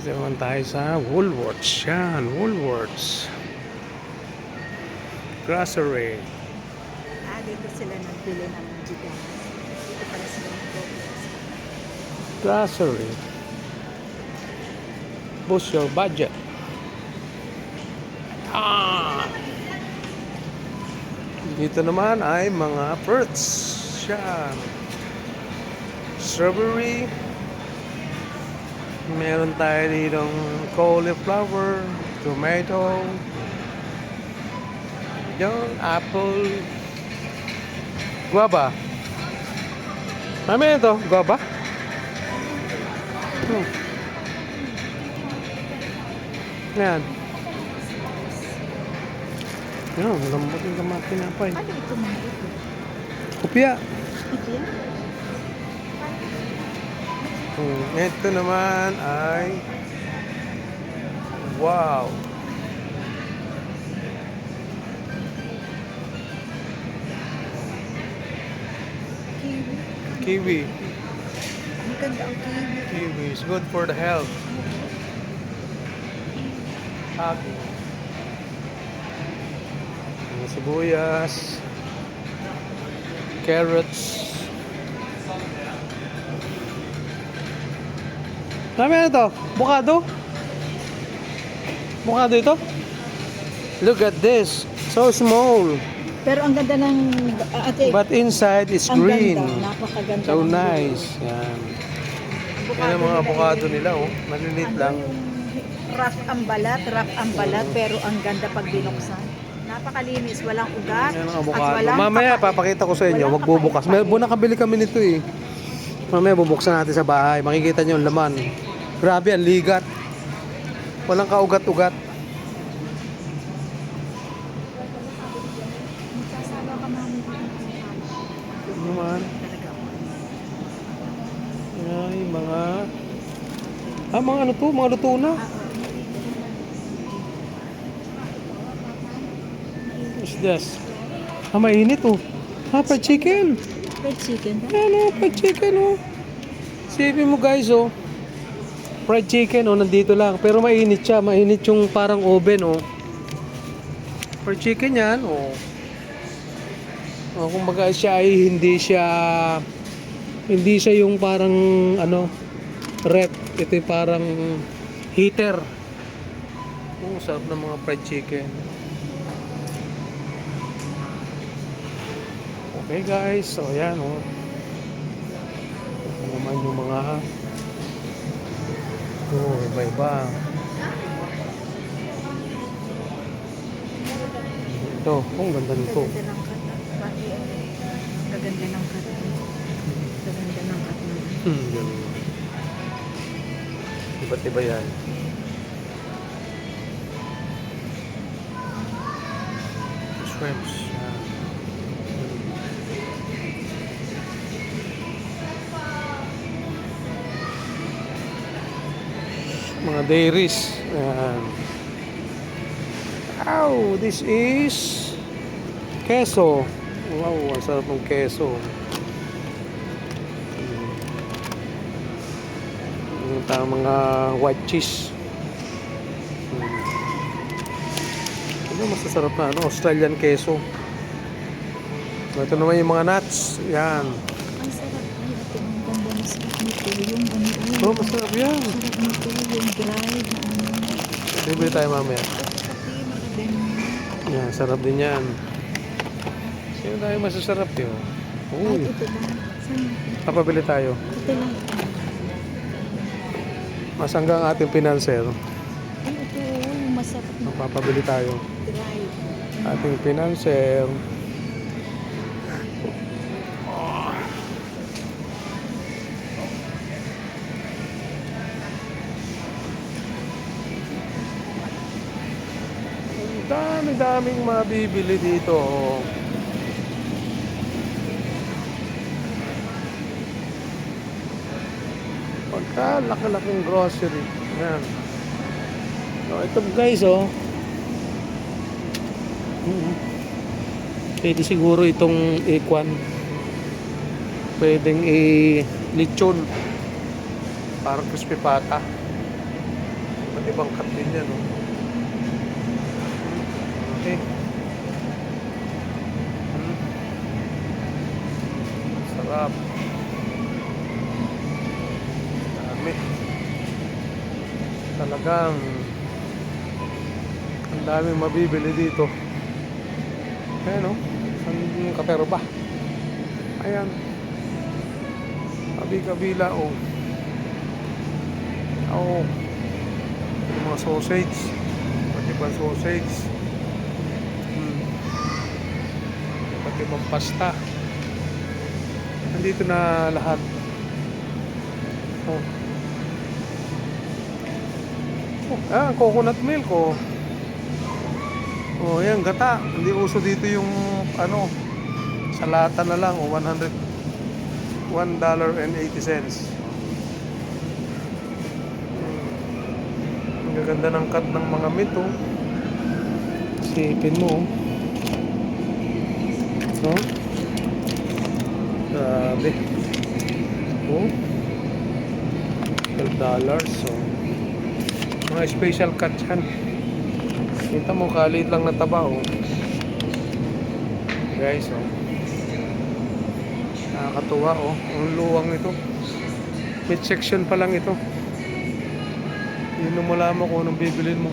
Dito naman tayo sa Woolworths. Yan, Woolworths. Grocery. Ah, dito sila nagbili ng bigas. Dito pala sila nag-progress. Grocery. Boost your budget. Ah! Dito naman ay mga fruits. Yan. Strawberry. Meron tayo ditong cauliflower, tomato, yung apple, guava. Ano ito? Guava? Hmm. Yan. Yan, lambot yung mga pinapay. Ano ito mga ito? Kupya. Ito yan? Hmm. Ito naman ay wow. Kiwi. Kiwi. Ang ganda ang kiwi. Kiwi is good for the health. Happy. Mga sibuyas. Carrots. Dami na to. Bukado. Bukado ito. Look at this. So small. Pero ang ganda ng ah, ate. But inside is ang green. ganda. Napakaganda. So nice. Yan. Yan ang mga avocado eh. nila oh. Maliliit Ano lang. Rough ang balat, rough ang balat, pero ang ganda pag binuksan. Napakalinis, walang ugat. Yan ang at avocado. walang Mamaya kapait. papakita ko sa inyo. Walang Magbubukas. May nakabili kami nito eh. Mamaya bubuksan natin sa bahay. Makikita nyo yung laman. Grabe, ang ligat. Walang kaugat-ugat. Ano naman? Talaga. Ay, mga... Ah, mga ano to? Mga luto na. What's this? Ah, mainit oh. Ah, fried chicken. Red chicken. Ano, fried chicken oh. Sipin mo guys oh. Fried chicken oh, nandito lang. Pero mainit siya. Mainit yung parang oven oh. Fried chicken yan oh. Oh, kumbaga siya ay hindi siya hindi siya yung parang ano rep. Ito yung parang heater. Oh, sarap ng mga fried chicken. Okay guys, so yan oh. Ito naman yung mga Oh, iba-iba. Ito, oh, ang ganda nito. Gaganda ng kat. Pati eh, gaganda ng kat. Gaganda ng. Hmm, ganun. Iba't iba yan. Shrimps. Mga dairies. Ayan. Ow, this is queso. Wow, ang sarap ng queso. Yung tawag mga white cheese. Ano masasarap na ano, Australian queso. Ito naman yung mga nuts. Yan. Nito. Yung ano. Oh, masarap yan. Sarap nito. Yung dried na ano. Bibili tayo mamaya. Yan, sarap din yan. Sino tayo masasarap yun? Uy, ito lang. Saan? papabili tayo. Ito lang. Mas hanggang ating pinanser. Ano ito? Yung masarap na Magpapabili tayo. dried. Ating pinanser. Dami-daming mabibili dito. Pagka laki-laking grocery. Yan. So, ito guys, oh. Mhm. Pwede siguro itong ikwan. Pwedeng i-lechon. Parang crispy pata. Iba't ibang cut yan, oh. Okay. Hmm. Sarap. Dami. Talagang ang daming mabibili dito. Ayan, oh. Saan yung kapero ba? Ayan. Kabi-kabila, oh. Oo. Yung mga sausage. Pati pa sausage. Hmm. Pati pang pasta. Nandito na lahat. Oh. Oh, ah, coconut milk, oh. Oh, yan, gata. Hindi uso dito yung, ano, sa lata na lang, oh, 100, $1.80. Ang gaganda ng cut ng mga meat, oh. Sipin mo, oh. No? Grabe. Oh. $12, so. Mga special cut yan. Kita mo, kalit lang na taba, oh. Guys, oh. Nakakatuwa, oh. Ang luwang nito. Mid section pa lang ito. Yun mo kung anong bibilin mo.